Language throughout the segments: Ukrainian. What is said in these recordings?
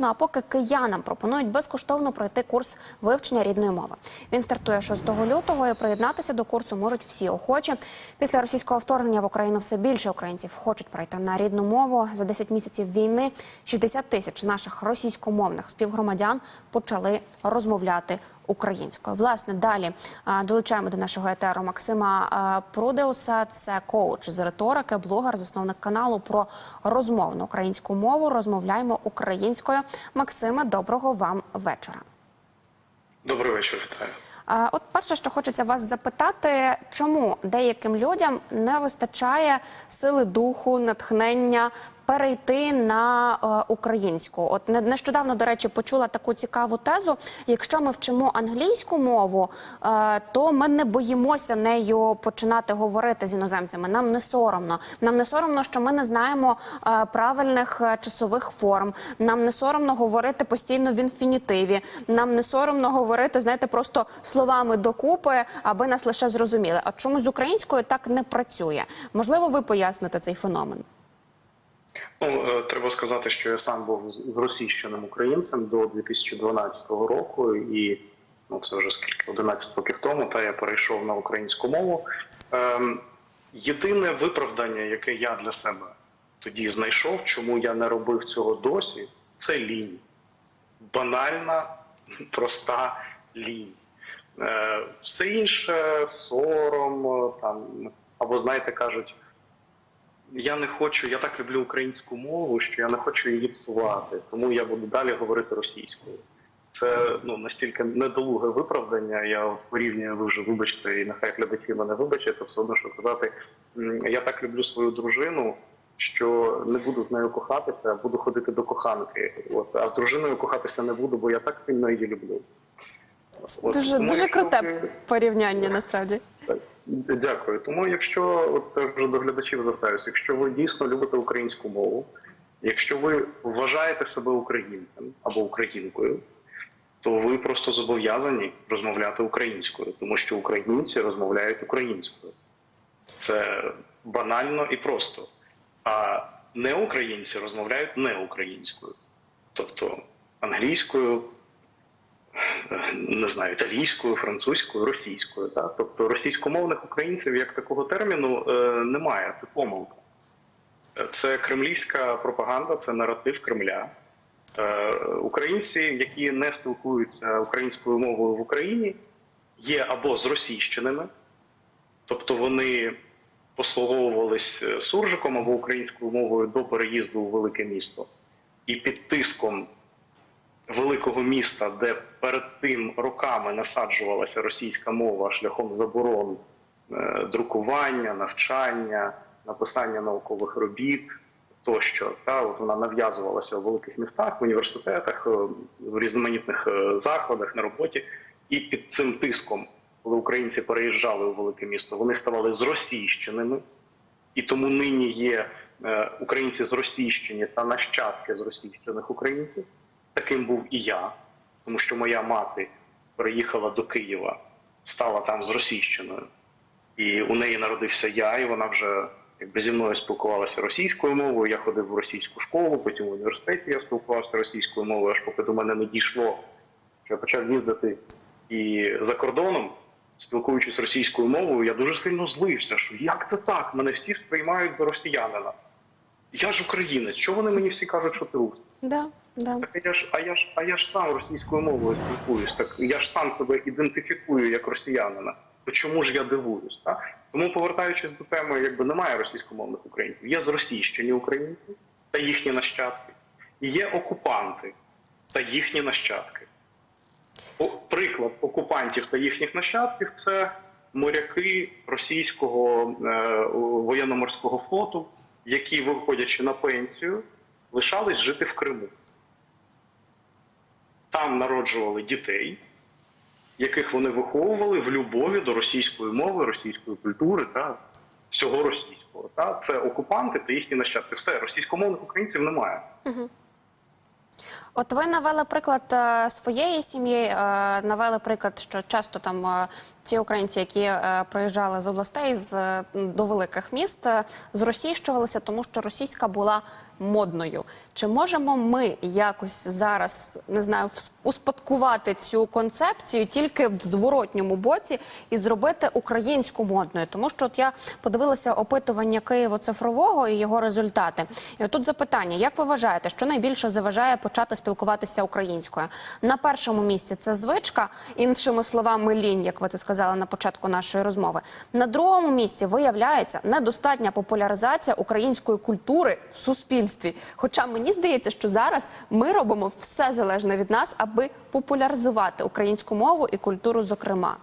Ну а поки киянам пропонують безкоштовно пройти курс вивчення рідної мови. Він стартує 6 лютого і приєднатися до курсу можуть всі охочі. Після російського вторгнення в Україну все більше українців хочуть пройти на рідну мову. За 10 місяців війни 60 тисяч наших російськомовних співгромадян почали розмовляти українською. Власне, далі долучаємо до нашого етеру Максима Прудеуса. Це коуч з риторики, блогер, засновник каналу про розмовну українську мову. Розмовляємо українською. Максиме, доброго вам вечора. Добрий вечір, вітаю. От перше, що хочеться вас запитати, чому деяким людям не вистачає сили духу, натхнення перейти на е, українську? От не- нещодавно, до речі, почула таку цікаву тезу. Якщо ми вчимо англійську мову, е, то ми не боїмося нею починати говорити з іноземцями. Нам не соромно. Нам не соромно, що ми не знаємо е, правильних часових форм. Нам не соромно говорити постійно в інфінітиві. Нам не соромно говорити, знаєте, просто словами докупи, аби нас лише зрозуміли. А чому з українською так не працює? Можливо, ви поясните цей феномен? Ну е, треба сказати, що я сам був з- зросійщеним українцем до 2012 року, і ну це вже скільки 11 років тому. Та я перейшов на українську мову. Ем, єдине виправдання, яке я для себе тоді знайшов, чому я не робив цього досі, це лінь. Банальна, проста лінь. Е, все інше сором, е, там або знаєте, кажуть. Я не хочу, я так люблю українську мову, що я не хочу її псувати, тому я буду далі говорити російською. Це ну настільки недолуге виправдання. Я порівнюю, ви вже вибачте, і нехай глядачі мене вибачать, це все одно, що казати. Я так люблю свою дружину, що не буду з нею кохатися, буду ходити до коханки. От а з дружиною кохатися не буду, бо я так сильно її люблю. От, Дуже тому дуже круте ви- порівняння. Насправді Дякую. Тому, якщо от це вже до глядачів звертаюся, якщо ви дійсно любите українську мову, якщо ви вважаєте себе українцем або українкою, то ви просто зобов'язані розмовляти українською, тому що українці розмовляють українською. Це банально і просто. А не українці розмовляють не українською, тобто англійською, не знаю, італійською, французькою, російською. Так? Тобто російськомовних українців як такого терміну е, немає. Це помилка. Це кремлівська пропаганда, це наратив Кремля. Е, Українці, які не спілкуються українською мовою в Україні, є або зросійщеними, тобто вони послуговувались е, суржиком або українською мовою до переїзду у велике місто, і під тиском великого міста, де перед тим роками насаджувалася російська мова шляхом заборон е, друкування, навчання, написання наукових робіт тощо. Та от вона нав'язувалася у великих містах, в університетах, е, в різноманітних е, закладах на роботі, і під цим тиском, коли українці переїжджали у велике місто, вони ставали зросійщеними, і тому нині є українці зросійщені та нащадки зросійщених українців. Таким був і я, тому що моя мати переїхала до Києва, стала там зросійщеною, і у неї народився я, і вона вже якби зі мною спілкувалася російською мовою. Я ходив в російську школу, потім в університеті я спілкувався російською мовою, аж поки до мене не дійшло, що я почав їздити і за кордоном, спілкуючись російською мовою, я дуже сильно злився, що як це так? Мене всі сприймають за росіянина. Я ж українець, що вони мені всі кажуть, що ти рус? да, да. Так я ж, а я ж, а я ж сам російською мовою спілкуюсь. Так я ж сам себе ідентифікую як росіянина. То чому ж я дивуюсь? Так? Тому повертаючись до теми, якби немає російськомовних українців, є зросійщені українці та їхні нащадки, і є окупанти та їхні нащадки. О, приклад окупантів та їхніх нащадків це моряки російського е, воєнно-морського флоту, які, виходячи на пенсію, лишались жити в Криму. Там народжували дітей, яких вони виховували в любові до російської мови, російської культури та всього російського. Та це окупанти та їхні нащадки. Все російськомовних українців немає. От ви навели приклад е, своєї сім'ї, е, навели приклад, що часто там е, ті українці, які приїжджали з областей з до великих міст, зросійщувалися, тому що російська була модною. Чи можемо ми якось зараз не знаю успадкувати цю концепцію тільки в зворотньому боці і зробити українську модною? Тому що от я подивилася опитування Києво-цифрового і його результати. І отут запитання: як ви вважаєте, що найбільше заважає почати спілкуватися українською? На першому місці це звичка, іншими словами, лінь, як ви це сказали на початку нашої розмови. На другому місці виявляється недостатня популяризація української культури в суспільстві. Хоча мені здається, що зараз ми робимо все залежне від нас, аби популяризувати українську мову і культуру, зокрема.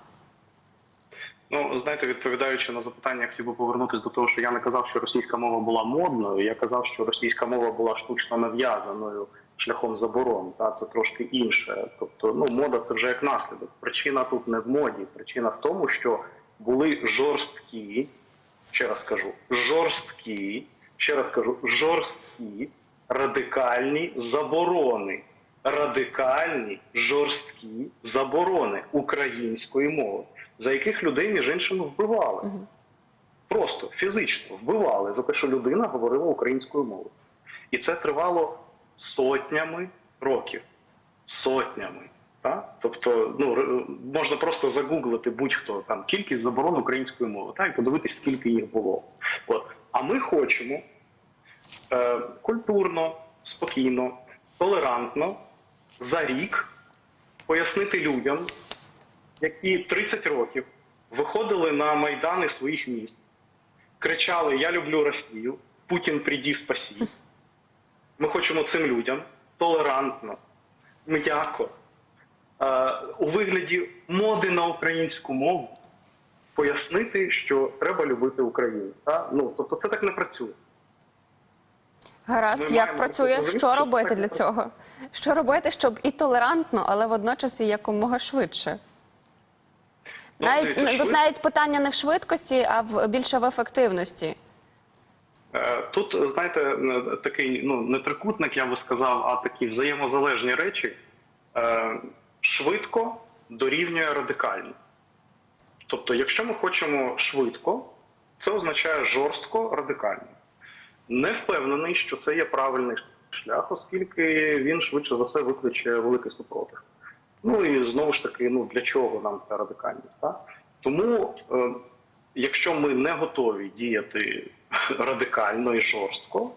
Ну, знаєте, відповідаючи на запитання, я хотів би повернутися до того, що я не казав, що російська мова була модною. Я казав, що російська мова була штучно нав'язаною шляхом заборон. Та це трошки інше. Тобто, ну мода це вже як наслідок. Причина тут не в моді. Причина в тому, що були жорсткі, ще раз кажу, жорсткі, ще раз кажу, жорсткі радикальні заборони. Радикальні жорсткі заборони української мови, за яких людей між іншим вбивали. Просто фізично вбивали за те, що людина говорила українською мовою. І це тривало сотнями років. Сотнями. Так? Тобто, ну, можна просто загуглити будь-хто там кількість заборон української мови, так, і подивитись, скільки їх було. От. А ми хочемо е, культурно, спокійно, толерантно за рік пояснити людям, які 30 років виходили на майдани своїх міст, кричали Я люблю Росію, Путін приді спасі. Ми хочемо цим людям толерантно, м'яко, е, у вигляді моди на українську мову пояснити, що треба любити Україну. Та? Ну, тобто це так не працює. Гаразд, Ми як працює? Що що робити для цього? Що робити, щоб і толерантно, але водночас і якомога швидше? Ну, Навіть тут навіть питання не в швидкості, а в більше в ефективності. Е, Тут, знаєте, такий ну не трикутник, я би сказав, а такі взаємозалежні речі Е, швидко дорівнює радикально. Тобто, якщо ми хочемо швидко, це означає жорстко радикально. Не впевнений, що це є правильний шлях, оскільки він швидше за все викличе великий супротив. Ну і знову ж таки, ну для чого нам ця радикальність? Так? Тому, е, якщо ми не готові діяти радикально і жорстко,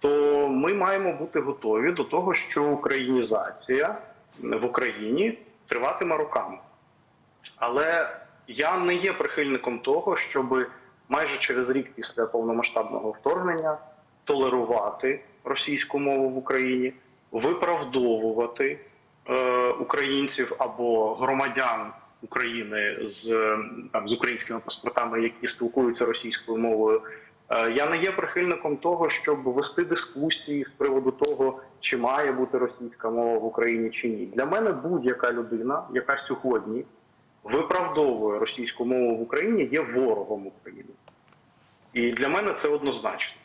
то ми маємо бути готові до того, що українізація в Україні триватиме роками. Але я не є прихильником того, щоб майже через рік після повномасштабного вторгнення толерувати російську мову в Україні, виправдовувати е, українців або громадян України з, е, там, з українськими паспортами, які спілкуються російською мовою. Е, Я не є прихильником того, щоб вести дискусії з приводу того, чи має бути російська мова в Україні чи ні. Для мене будь-яка людина, яка сьогодні виправдовує російську мову в Україні, є ворогом України. І для мене це однозначно.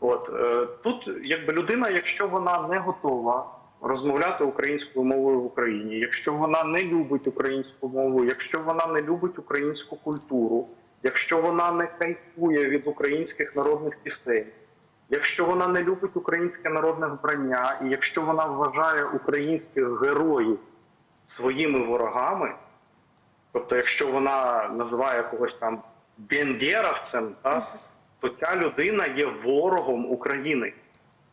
От е, тут, якби людина, якщо вона не готова розмовляти українською мовою в Україні, якщо вона не любить українську мову, якщо вона не любить українську культуру, якщо вона не кайфує від українських народних пісень, якщо вона не любить українське народне вбрання, і якщо вона вважає українських героїв своїми ворогами, тобто, якщо вона називає когось там бендєровцем, так, то ця людина є ворогом України.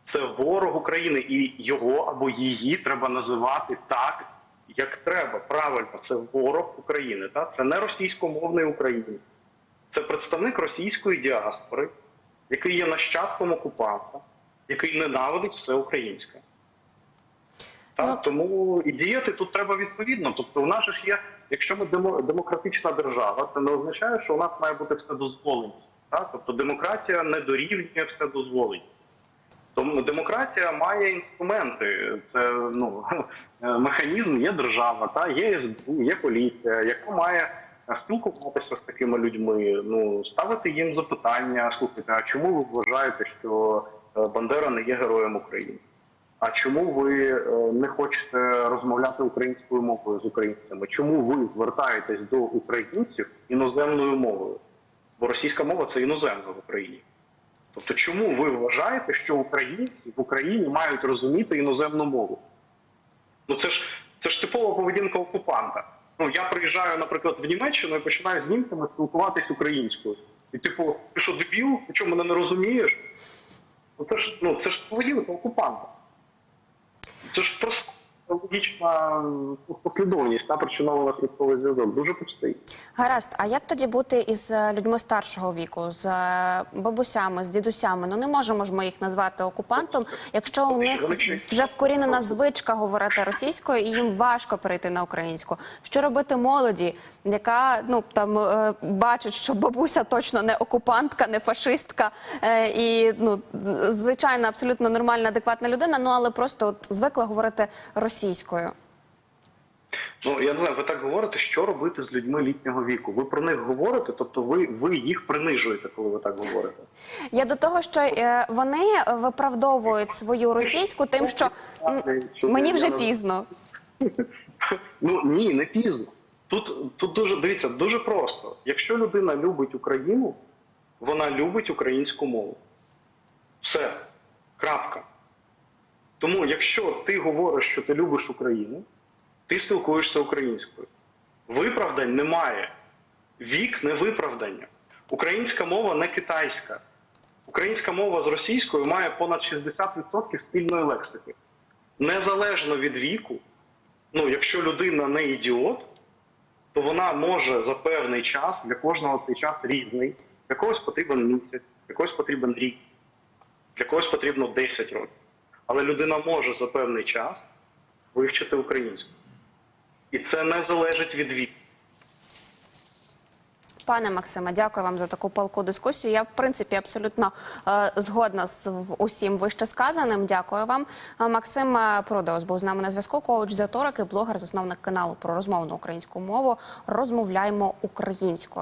Це ворог України, і його або її треба називати так, як треба. Правильно, це ворог України. Так? Це не російськомовний українець. Це представник російської діаспори, який є нащадком окупанта, який ненавидить все українське. Так, Ну- тому і діяти тут треба відповідно. Тобто, у нас ж є, якщо ми демократична держава, це не означає, що у нас має бути все дозволеність. Так? Тобто демократія не дорівнює все дозволеність. Тому демократія має інструменти. Це ну механізм, є держава, та є СБУ, є поліція, яка має спілкуватися з такими людьми. Ну ставити їм запитання. Слухайте, а чому ви вважаєте, що е, Бандера не є героєм України? А чому ви е, не хочете розмовляти українською мовою з українцями? Чому ви звертаєтесь до українців іноземною мовою? Бо російська мова це іноземна в Україні. Тобто, чому ви вважаєте, що українці в Україні мають розуміти іноземну мову? Ну це ж це ж типова поведінка окупанта. Ну я приїжджаю, наприклад, в Німеччину і починаю з німцями спілкуватись українською. І типу, ти що дебіл? Ти що мене не розумієш? Ну це ж ну це ж поведінка окупанта. Це ж просто логічна ну, послідовність та причиново-наслідковий зв'язок. Дуже простий. Гаразд, а як тоді бути із е, людьми старшого віку, з е, бабусями, з дідусями? Ну не можемо ж ми їх назвати окупантом, якщо у них вже вкорінена звичка говорити російською, і їм важко перейти на українську. Що робити молоді, яка ну там е, бачить, що бабуся точно не окупантка, не фашистка, е, і ну звичайна, абсолютно нормальна, адекватна людина, ну але просто от звикла говорити російською. Ну я не знаю, ви так говорите, що робити з людьми літнього віку. Ви про них говорите, тобто ви, ви їх принижуєте, коли ви так говорите. Я до того, що е, вони виправдовують свою російську тим, що мені вже пізно. Ну ні, не пізно. Тут, тут дуже дивіться, дуже просто. Якщо людина любить Україну, вона любить українську мову. Все. Крапка. Тому, якщо ти говориш, що ти любиш Україну, ти спілкуєшся українською. Виправдань немає. Вік не виправдання. Українська мова не китайська. Українська мова з російською має понад 60% спільної лексики. Незалежно від віку, ну, якщо людина не ідіот, то вона може за певний час, для кожного цей час різний. Для когось потрібен місяць, для когось потрібен рік, для когось потрібно 10 років. Але людина може за певний час вивчити українську. І це не залежить від віку. Пане Максиме, дякую вам за таку палку дискусію. Я в принципі абсолютно е, згодна з усім вище сказаним. Дякую вам. Е, Максим е, Продеус був з нами на зв'язку. Коуч з риторики, блогер, засновник каналу про розмовну українську мову. Розмовляємо українською.